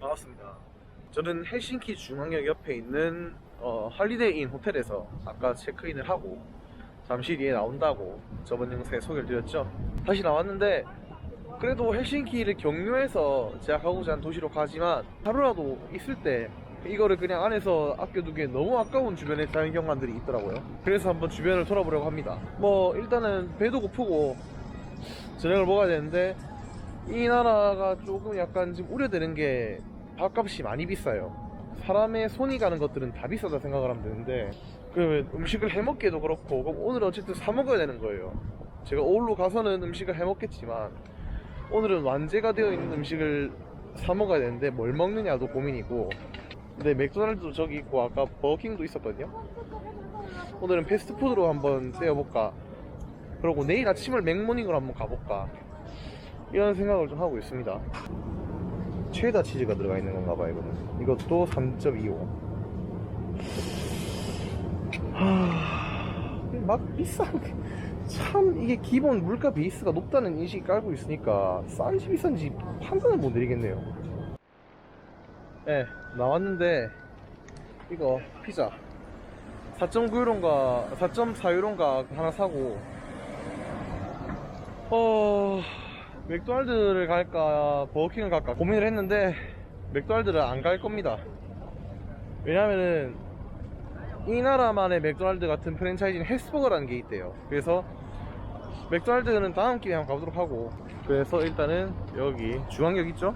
반갑습니다. 저는 헬싱키 중앙역 옆에 있는 어, 할리데이인 호텔에서 아까 체크인을 하고 잠시 뒤에 나온다고 저번 영상에 소개를 드렸죠. 다시 나왔는데 그래도 헬싱키를 경유해서 제가 가고자 한 도시로 가지만 하루라도 있을 때 이거를 그냥 안에서 아껴두기에 너무 아까운 주변의 자연경관들이 있더라고요. 그래서 한번 주변을 돌아보려고 합니다. 뭐 일단은 배도 고프고 저녁을 먹어야 되는데 이 나라가 조금 약간 지금 우려되는 게 밥값이 많이 비싸요. 사람의 손이 가는 것들은 다 비싸다 생각을 하면 되는데 그 음식을 해먹기도 그렇고 그럼 오늘은 어쨌든 사 먹어야 되는 거예요. 제가 어울로 가서는 음식을 해먹겠지만 오늘은 완제가 되어 있는 음식을 사 먹어야 되는데 뭘 먹느냐도 고민이고 근데 맥도날드도 저기 있고 아까 버거킹도 있었거든요. 오늘은 패스트푸드로 한번 때워볼까 그러고 내일 아침을 맥모닝으로 한번 가볼까 이런 생각을 좀 하고 있습니다. 최다 치즈가 들어가 있는 건가 봐요, 이거는. 이것도 3.25. 하... 막 비싼, 게- 참, 이게 기본 물가 베이스가 높다는 인식이 깔고 있으니까, 싼지 비싼지 판단을 못 내리겠네요. 네, 나왔는데, 이거, 피자. 4.9유로인가, 4.4유로인가 하나 사고, 어, 맥도날드를 갈까, 버거킹을 갈까 고민을 했는데, 맥도날드를 안 갈 겁니다. 왜냐면은, 이 나라만의 맥도날드 같은 프랜차이즈는 헬스버거라는 게 있대요. 그래서, 맥도날드는 다음 기회에 한번 가보도록 하고, 그래서 일단은 여기 중앙역 있죠?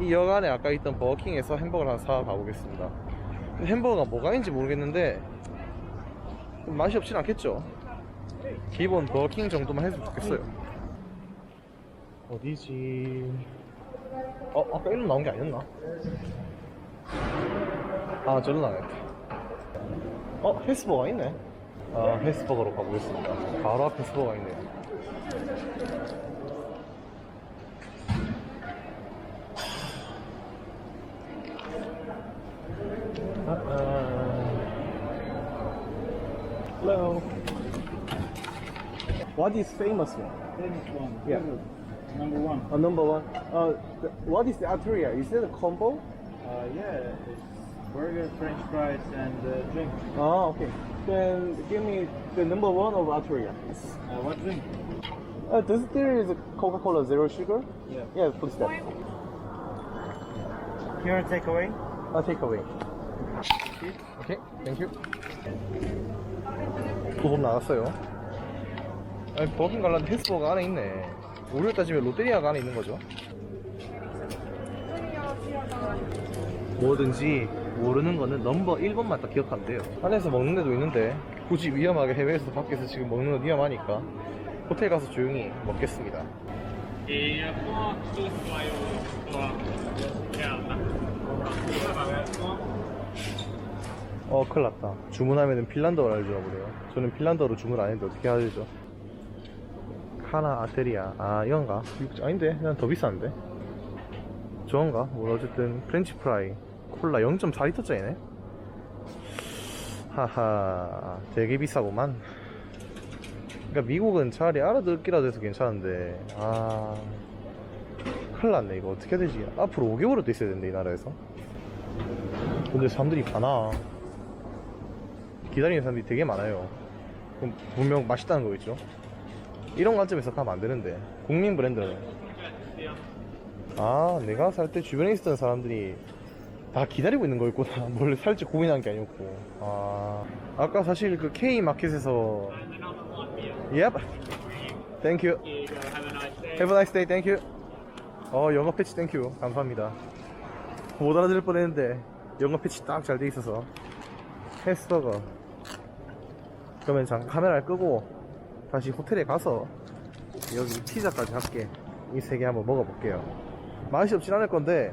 이 역 안에 아까 있던 버거킹에서 햄버거를 하나 사 가보겠습니다. 햄버거가 뭐가 있는지 모르겠는데, 맛이 없진 않겠죠? 기본 버킹 정도만 했으면 좋겠어요. 어디지? 어, 아까 일로 나온 게 아니었나? 아, 저로 나가야겠다. 어, 헬스버거가 있네. 아, 헬스버거로 가보겠습니다. 바로 앞에 헬스버거가 있네요. 아, 아. Hello. What is famous one? Famous one. Yeah. Number one. Uh, number one. Uh, the, what is the arteria? Is it a combo? Uh, yeah, it's burger, french fries, and uh, drink. Oh, okay. Then give me the number one of arteria. Uh, what drink? Uh, this there is a Coca-Cola zero sugar. Yeah. Yeah, put that. Here, takeaway. I'll take away. Okay, thank you. 도금 나갔어요. 아니, 버긴 갈라는데 헬스버거 안에 있네. 우리로 따지면 롯데리아가 안에 있는 거죠. 뭐든지 모르는 거는 넘버 1번만 딱 기억하면 돼요. 안에서 먹는 데도 있는데 굳이 위험하게 해외에서 밖에서 지금 먹는 건 위험하니까 호텔 가서 조용히 먹겠습니다. 어 큰일 났다 주문하면 핀란더를 알려주라고 그래요 저는 핀란더로 주문 안 했는데 어떻게 해야 되죠? 카나 아테리아. 아, 이건가? 육- 아닌데? 그냥 더 비싼데? 저건가? 뭐, 어쨌든, 프렌치 프라이. 콜라 0.4리터 짜리네? 하하, 되게 비싸구만. 그니까 미국은 차라리 알아듣기라도 해서 괜찮은데, 아. 큰일 났네, 이거. 어떻게 해야 되지? 앞으로 5개월은 있어야 된대, 이 나라에서. 근데 사람들이 가나. 기다리는 사람들이 되게 많아요. 그럼 분명 맛있다는 거겠죠? 이런 관점에서 가면 안 되는데. 국민 브랜드는. 아, 내가 살 때 주변에 있었던 사람들이 다 기다리고 있는 거였구나. 뭘 살지 고민한 게 아니었고. 아, 아까 사실 그 K 마켓에서. Yep. Thank you. Have a nice day. Thank you. 어, 영어 패치 땡큐. 감사합니다. 못 알아들을 뻔 했는데, 영어 패치 딱 잘 돼 있어서. 헬스버거. 그러면 잠깐 카메라를 끄고, 다시 호텔에 가서, 여기 피자까지 할게. 이세 개 한번 먹어볼게요. 맛이 없진 않을 건데,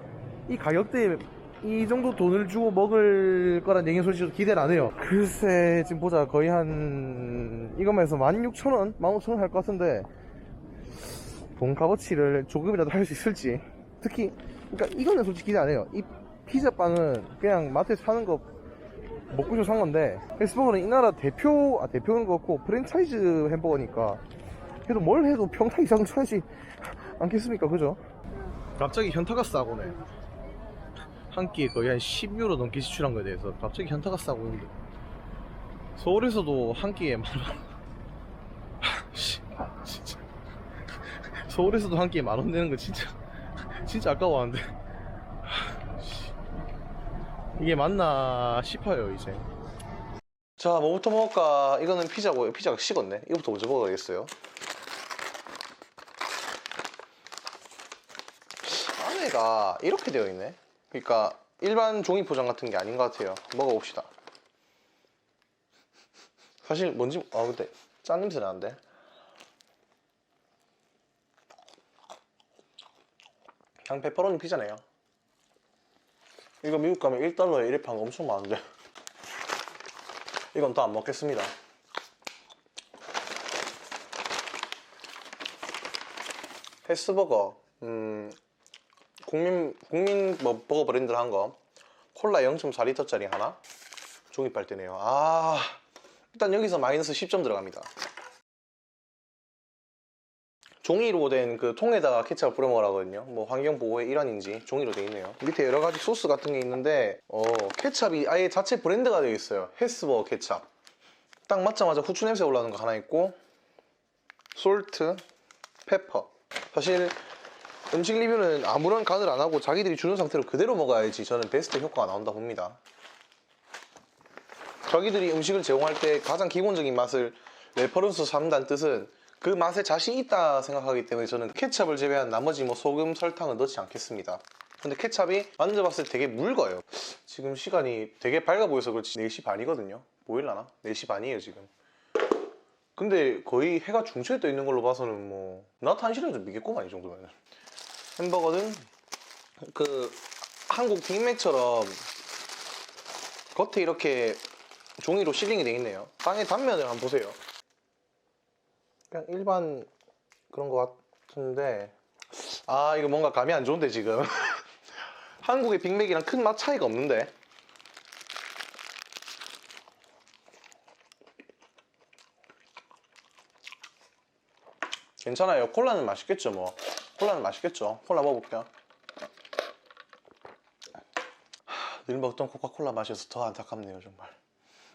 이 가격대에 이 정도 돈을 주고 먹을 거란 얘기는 솔직히 기대를 안 해요. 글쎄, 지금 보자. 거의 한, 이거만 해서 16,000원? 15,000원 할 것 같은데, 돈 값어치를 조금이라도 할 수 있을지. 특히, 그러니까 이거는 솔직히 기대 안 해요. 이 피자빵은 그냥 마트에서 사는 거 먹고 싶어 산 건데, 헬스버거는 이 나라 대표, 아, 대표는 그렇고 프랜차이즈 햄버거니까, 그래도 뭘 해도 평타 이상은 쳐야지 않겠습니까? 그죠? 갑자기 현타가 싸고네. 한 끼에 거의 한 10유로 넘게 지출한 거에 대해서 갑자기 현타가 싸고 있는데 서울에서도 한 끼에 만 원. 씨, 진짜. 서울에서도 한 끼에 만원 내는 거 진짜 진짜 아까워하는데. 씨. 이게 맞나 싶어요 이제. 자, 뭐부터 먹을까? 이거는 피자고 피자가 식었네. 이거부터 먼저 먹어야겠어요. 안에가 이렇게 되어 있네. 그러니까 일반 종이 포장 같은 게 아닌 것 같아요. 먹어봅시다. 사실 뭔지 아 근데 짠 냄새 나는데. 그냥 페퍼로니 피자네요. 이거 미국 가면 1달러에 1회 파는 거 엄청 많은데. 이건 또 안 먹겠습니다. 패스버거, 음, 국민 국민 뭐 버거 브랜드를 한 거, 콜라 0.4리터짜리 하나, 종이 빨대네요. 아, 일단 여기서 마이너스 10점 들어갑니다. 종이로 된 그 통에다가 케찹을 뿌려 먹으라거든요. 뭐 환경 보호의 일환인지 종이로 돼 있네요. 밑에 여러 가지 소스 같은 게 있는데 어, 케찹이 아예 자체 브랜드가 되어 있어요. 헤스버거 케찹. 딱 맞자마자 후추 냄새 올라오는 거 하나 있고 솔트, 페퍼. 사실 음식 리뷰는 아무런 간을 안 하고 자기들이 주는 상태로 그대로 먹어야지 저는 베스트 효과가 나온다 봅니다. 자기들이 음식을 제공할 때 가장 기본적인 맛을 레퍼런스 삼다는 뜻은 그 맛에 자신 있다 생각하기 때문에 저는 케찹을 제외한 나머지 뭐 소금, 설탕은 넣지 않겠습니다. 근데 케찹이 만져봤을 때 되게 묽어요. 지금 시간이 되게 밝아 보여서 그렇지 4시 반이거든요. 보일라나? 4시 반이에요 지금. 근데 거의 해가 중초에 떠 있는 걸로 봐서는 뭐 나트 한시는 좀 믿겠구만 이 정도면. 햄버거는 그 한국 빅맥처럼 겉에 이렇게 종이로 실링이 돼 있네요. 빵의 단면을 한번 보세요. 그냥 일반 그런 것 같은데. 아 이거 뭔가 감이 안 좋은데 지금. 한국의 빅맥이랑 큰 맛 차이가 없는데. 괜찮아요. 콜라는 맛있겠죠 뭐. 콜라는 맛있겠죠. 콜라 먹어볼게요. 하, 늘 먹던 코카콜라 맛이어서 더 안타깝네요 정말.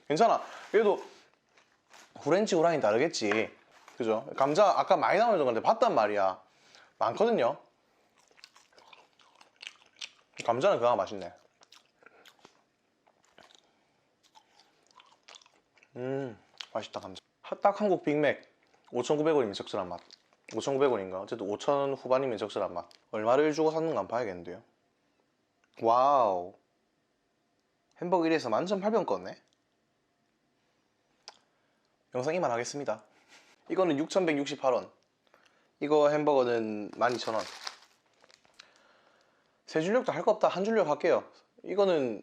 괜찮아. 그래도 후렌치 후라이는 다르겠지 그죠? 감자 아까 많이 나오는 건데 봤단 말이야. 많거든요. 감자는 그나마 맛있네. 음 맛있다 감자. 딱 한국 빅맥. 5,900원이면 적절한 맛. 5,900원인가? 어쨌든 5,000원 후반이면 적절한 맛. 얼마를 주고 샀는가 한번 봐야겠는데요. 와우. 햄버거 1에서 만점 8번 껐네. 영상 이만 하겠습니다 이거는 6,168원. 이거 햄버거는 12,000원. 세 줄력도 할 거 없다. 한 줄력 할게요. 이거는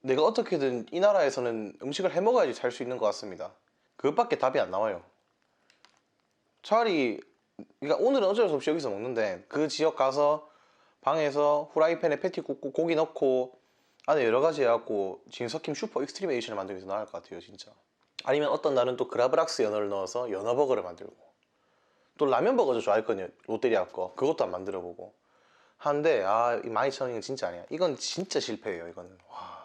내가 어떻게든 이 나라에서는 음식을 해 먹어야지 살 수 있는 것 같습니다. 그것밖에 답이 안 나와요. 차라리 그러니까 오늘은 어쩔 수 없이 여기서 먹는데 그 지역 가서 방에서 후라이팬에 패티 굽고 고기 넣고 안에 여러 가지 해갖고 진석킴 슈퍼 익스트림 에이션을 만들면 더 나을 것 같아요 진짜 아니면 어떤 날은 또 그라브락스 연어를 넣어서 연어버거를 만들고. 또 라면버거도 좋아했거든요 롯데리아 거. 그것도 안 만들어보고. 하는데 아이 12,000원이면 진짜 아니야. 이건 진짜 실패예요 이거는. 와